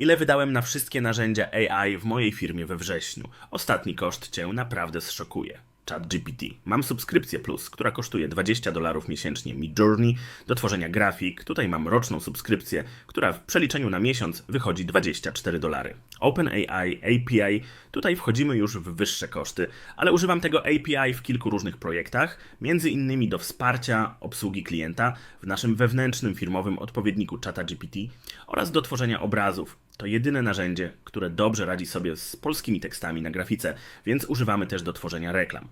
Ile wydałem na wszystkie narzędzia AI w mojej firmie we wrześniu? Ostatni koszt cię naprawdę zszokuje. ChatGPT. Mam subskrypcję Plus, która kosztuje 20 dolarów miesięcznie Mi Journey do tworzenia grafik. Tutaj mam roczną subskrypcję, która w przeliczeniu na miesiąc wychodzi 24 dolary. OpenAI API. Tutaj wchodzimy już w wyższe koszty, ale używam tego API w kilku różnych projektach, między innymi do wsparcia obsługi klienta w naszym wewnętrznym firmowym odpowiedniku ChatGPT oraz do tworzenia obrazów. To jedyne narzędzie, które dobrze radzi sobie z polskimi tekstami na grafice, więc używamy też do tworzenia reklam.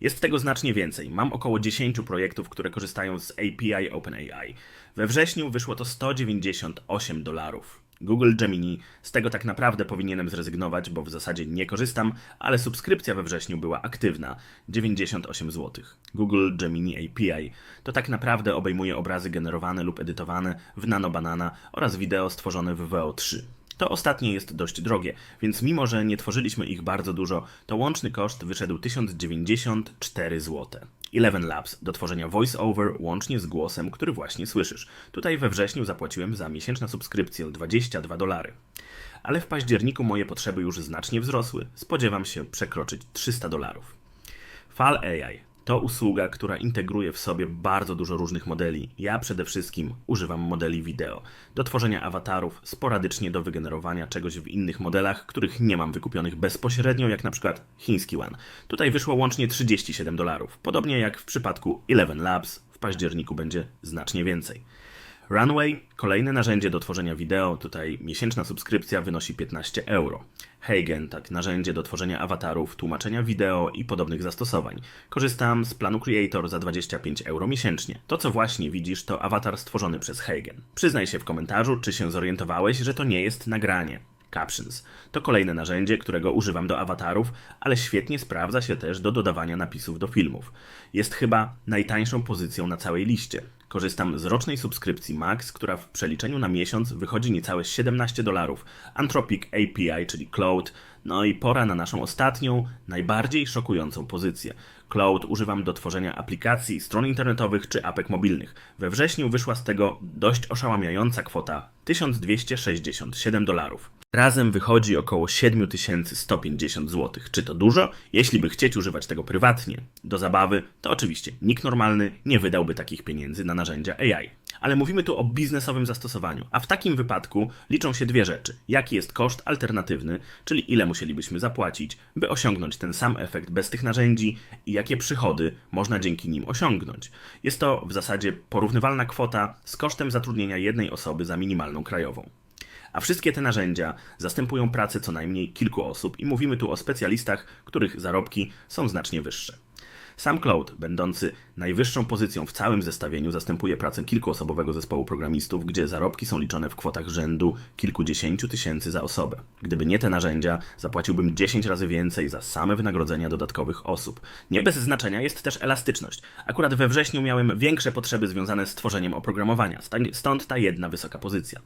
Jest tego znacznie więcej. Mam około 10 projektów, które korzystają z API OpenAI. We wrześniu wyszło to 198 dolarów. Google Gemini, z tego tak naprawdę powinienem zrezygnować, bo w zasadzie nie korzystam, ale subskrypcja we wrześniu była aktywna 98 zł. Google Gemini API to tak naprawdę obejmuje obrazy generowane lub edytowane w Nanobanana oraz wideo stworzone w VO3. To ostatnie jest dość drogie, więc mimo, że nie tworzyliśmy ich bardzo dużo, to łączny koszt wyszedł 1094 zł. Eleven Labs do tworzenia voice-over łącznie z głosem, który właśnie słyszysz. Tutaj we wrześniu zapłaciłem za miesięczną subskrypcję 22 dolary. Ale w październiku moje potrzeby już znacznie wzrosły. Spodziewam się przekroczyć 300 dolarów. Fal AI to usługa, która integruje w sobie bardzo dużo różnych modeli. Ja przede wszystkim używam modeli wideo do tworzenia awatarów, sporadycznie do wygenerowania czegoś w innych modelach, których nie mam wykupionych bezpośrednio, jak na przykład chiński One. Tutaj wyszło łącznie 37 dolarów. Podobnie jak w przypadku Eleven Labs, w październiku będzie znacznie więcej. Runway, kolejne narzędzie do tworzenia wideo, tutaj miesięczna subskrypcja wynosi 15 euro. Heigen, tak, narzędzie do tworzenia awatarów, tłumaczenia wideo i podobnych zastosowań. Korzystam z planu Creator za 25 euro miesięcznie. To, co właśnie widzisz, to awatar stworzony przez Heigen. Przyznaj się w komentarzu, czy się zorientowałeś, że to nie jest nagranie. Captions to kolejne narzędzie, którego używam do awatarów, ale świetnie sprawdza się też do dodawania napisów do filmów. Jest chyba najtańszą pozycją na całej liście. Korzystam z rocznej subskrypcji Max, która w przeliczeniu na miesiąc wychodzi niecałe 17 dolarów. Anthropic API, czyli Cloud, no i pora na naszą ostatnią, najbardziej szokującą pozycję. Cloud używam do tworzenia aplikacji, stron internetowych czy apek mobilnych. We wrześniu wyszła z tego dość oszałamiająca kwota 1267 dolarów. Razem wychodzi około 7150 zł. Czy to dużo? Jeśli by chcieć używać tego prywatnie, do zabawy, to oczywiście nikt normalny nie wydałby takich pieniędzy na narzędzia AI. Ale mówimy tu o biznesowym zastosowaniu, a w takim wypadku liczą się dwie rzeczy. Jaki jest koszt alternatywny, czyli ile musielibyśmy zapłacić, by osiągnąć ten sam efekt bez tych narzędzi i jakie przychody można dzięki nim osiągnąć. Jest to w zasadzie porównywalna kwota z kosztem zatrudnienia jednej osoby za minimalną krajową. A wszystkie te narzędzia zastępują pracę co najmniej kilku osób i mówimy tu o specjalistach, których zarobki są znacznie wyższe. Sam Cloud, będący najwyższą pozycją w całym zestawieniu, zastępuje pracę kilkuosobowego zespołu programistów, gdzie zarobki są liczone w kwotach rzędu kilkudziesięciu tysięcy za osobę. Gdyby nie te narzędzia, zapłaciłbym 10 razy więcej za same wynagrodzenia dodatkowych osób. Nie bez znaczenia jest też elastyczność. Akurat we wrześniu miałem większe potrzeby związane z tworzeniem oprogramowania, stąd ta jedna wysoka pozycja.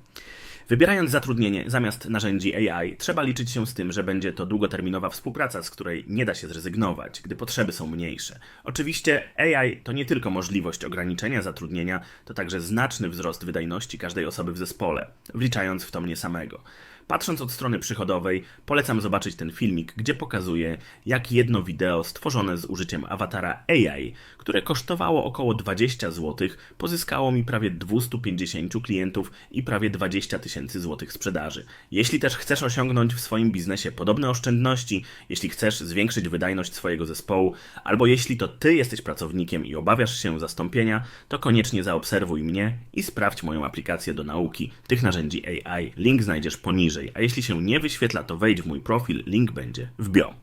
Wybierając zatrudnienie zamiast narzędzi AI, trzeba liczyć się z tym, że będzie to długoterminowa współpraca, z której nie da się zrezygnować, gdy potrzeby są mniejsze. Oczywiście AI to nie tylko możliwość ograniczenia zatrudnienia, to także znaczny wzrost wydajności każdej osoby w zespole, wliczając w to mnie samego. Patrząc od strony przychodowej, polecam zobaczyć ten filmik, gdzie pokazuję, jak jedno wideo stworzone z użyciem awatara AI, które kosztowało około 20 zł, pozyskało mi prawie 250 klientów i prawie 20 tysięcy złotych sprzedaży. Jeśli też chcesz osiągnąć w swoim biznesie podobne oszczędności, jeśli chcesz zwiększyć wydajność swojego zespołu, albo jeśli to ty jesteś pracownikiem i obawiasz się zastąpienia, to koniecznie zaobserwuj mnie i sprawdź moją aplikację do nauki tych narzędzi AI. Link znajdziesz poniżej a jeśli się nie wyświetla, to wejdź w mój profil, link będzie w bio.